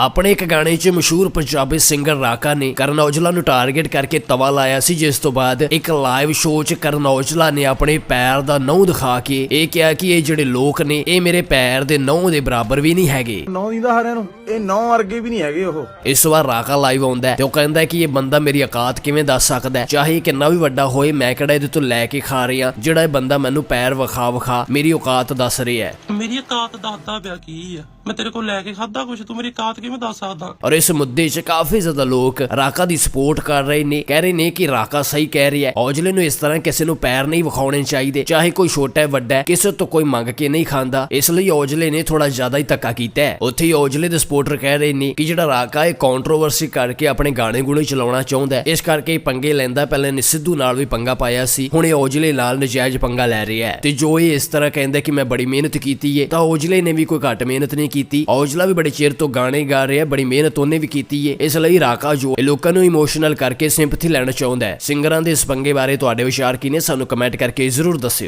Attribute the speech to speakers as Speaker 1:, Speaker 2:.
Speaker 1: ਆਪਣੇ ਇੱਕ ਗਾਣੇ 'ਚ ਮਸ਼ਹੂਰ ਪੰਜਾਬੀ ਸਿੰਗਰ ਰਾਕਾ ਨੇ ਕਰਨ ਔਜਲਾ ਨੂੰ ਟਾਰਗੇਟ ਕਰਕੇ ਤਵਾ ਲਾਇਆ ਸੀ ਜਿਸ ਤੋਂ ਬਾਅਦ ਇੱਕ ਲਾਈਵ ਸ਼ੋਅ 'ਚ ਕਰਨ ਔਜਲਾ ਨੇ ਆਪਣੇ ਪੈਰ ਦਾ ਨਹੁੰ ਦਿਖਾ ਕੇ ਇਹ ਕਿਹਾ ਕਿ ਇਹ ਜਿਹੜੇ ਲੋਕ ਨੇ ਇਹ ਮੇਰੇ ਪੈਰ ਦੇ ਨਹੁੰ ਦੇ ਬਰਾਬਰ ਵੀ ਨਹੀਂ ਹੈਗੇ।
Speaker 2: ਨੌ ਦਿੰਦਾ ਹਰਿਆਂ ਨੂੰ। ਇਹ ਨੌ ਵਰਗੇ ਵੀ ਨਹੀਂ ਹੈਗੇ ਉਹ।
Speaker 1: ਇਸ ਵਾਰ ਰਾਕਾ ਲਾਈਵ ਆਉਂਦਾ ਹੈ ਤੇ ਉਹ ਕਹਿੰਦਾ ਹੈ ਕਿ ਇਹ ਬੰਦਾ ਮੇਰੀ ਔਕਾਤ ਕਿਵੇਂ ਦੱਸ ਸਕਦਾ ਹੈ? ਚਾਹੇ ਇਹ ਕਿੰਨਾ ਵੀ ਵੱਡਾ ਹੋਏ ਮੈਂ ਕਿਹੜਾ ਇਹਦੇ ਤੋਂ ਲੈ ਕੇ ਖਾ ਰਿਹਾ? ਜਿਹੜਾ ਇਹ ਬੰਦਾ ਮੈਨੂੰ ਪੈਰ ਵਿਖਾ ਵਿਖਾ ਮੇਰੀ ਔਕਾਤ ਦੱਸ ਰਿਹਾ ਹੈ।
Speaker 3: ਮੇਰੀ ਔਕਾਤ ਦੱਸਦਾ ਪਿਆ ਕੀ ਆ? ਮੈਂ ਤੇਰੇ ਕੋਲ ਲੈ ਕੇ ਖਾਦਾ ਕੁਛ, ਤੂੰ ਮੇਰੀ ਔਕਾਤ ਕਿਵੇਂ ਦੱਸ ਸਕਦਾ?
Speaker 1: ਔਰ ਇਸ ਮੁੱਦੇ 'ਚ ਕਾਫੀ ਜ਼ਿਆਦਾ ਲੋਕ ਰਾਕਾ ਦੀ ਸਪੋਰਟ ਕਰ ਰਹੇ ਨੇ, ਕਹਿ ਰਹੇ ਨੇ ਕਿ ਰਾਕਾ ਸਹੀ ਕਹਿ ਰਿਹਾ ਹੈ। ਔਜਲੇ ਨੂੰ ਇਸ ਤਰ੍ਹਾਂ ਕਿਸੇ ਨੂੰ ਪੈਰ ਨਹੀਂ ਵਿਖਾਉਣੇ ਚਾਹੀਦੇ, ਚਾਹੇ ਕੋਈ ਛੋਟਾ ਹੈ, ਵੱਡਾ ਹੈ, ਕਿਸੇ ਤੋਂ ਕੋਈ ਮੰਗ ਕੇ ਨਹੀਂ ਖਾਂਦਾ। ਇਸ ਲਈ ਔਜਲੇ ਨੇ ਥੋੜਾ ਜ਼ਿਆਦਾ ਹੀ ਧੱਕਾ ਕੀਤਾ ਹੈ। ਉੱਥੇ ਹੀ ਔਜਲੇ ਦੇ ਸਪੋਰਟਰ ਕਹਿ ਰਹੇ ਨੇ ਕਿ ਜਿਹੜਾ ਰਾਕਾ ਇਹ ਕੰਟਰੋਵਰਸੀ ਕਰਕੇ ਆਪਣੇ ਗਾਣੇ ਗੁਣੇ ਚਲਾਉਣਾ ਚਾਹੁੰਦਾ ਹੈ, ਇਸ ਕਰਕੇ ਇਹ ਪੰਗੇ ਲੈਂਦਾ। ਪਹਿਲਾਂ ਨੇ ਸਿੱਧੂ ਨਾਲ ਵੀ ਪੰਗਾ ਪਾਇਆ ਸੀ, ਹੁਣ ਇਹ ਔਜਲੇ ਨਾਲ ਨਜਾਇਜ਼ ਪੰਗਾ ਲੈ ਰਿਹਾ ਹੈ। ਤੇ ਜੋ ਇਹ ਇਸ ਤਰ੍ਹਾਂ ਕਹਿੰਦਾ ਕਿ ਮੈਂ ਬੜੀ ਮਿਹਨਤ ਕੀਤੀ ਹੈ ਤਾਂ ਔਜਲੇ ਨੇ ਵੀ ਕੋਈ ਘੱਟ ਮਿਹਨਤ ਨਹੀਂ ਕੀਤੀ। ਔਜਲਾ ਵੀ ਬੜੇ ਚਿਰ ਤੋਂ ਗਾਣੇ ਗਾ ਰਿਹਾ, ਬੜੀ ਮਿਹਨਤ ਉਹਨੇ ਵੀ ਕੀਤੀ ਹੈ ਇਸ ਲਈ ਰਾਕਾ ਜੋ ਲੋਕਾਂ ਨੂੰ ਇਮੋਸ਼ਨਲ ਕਰਕੇ ਸਿੰਪਥੀ ਲੈਣਾ ਚਾਹੁੰਦਾ ਹੈ। ਸਿੰਗਰਾਂ ਦੇ ਇਸ ਪੰਗੇ ਬਾਰੇ ਤੁਹਾਡੇ ਵਿਚਾਰ ਕੀ ਨੇ? ਸਾਨੂੰ ਕਮੈਂਟ ਕਰਕੇ ਜ਼ਰੂਰ ਦੱਸਿਓ।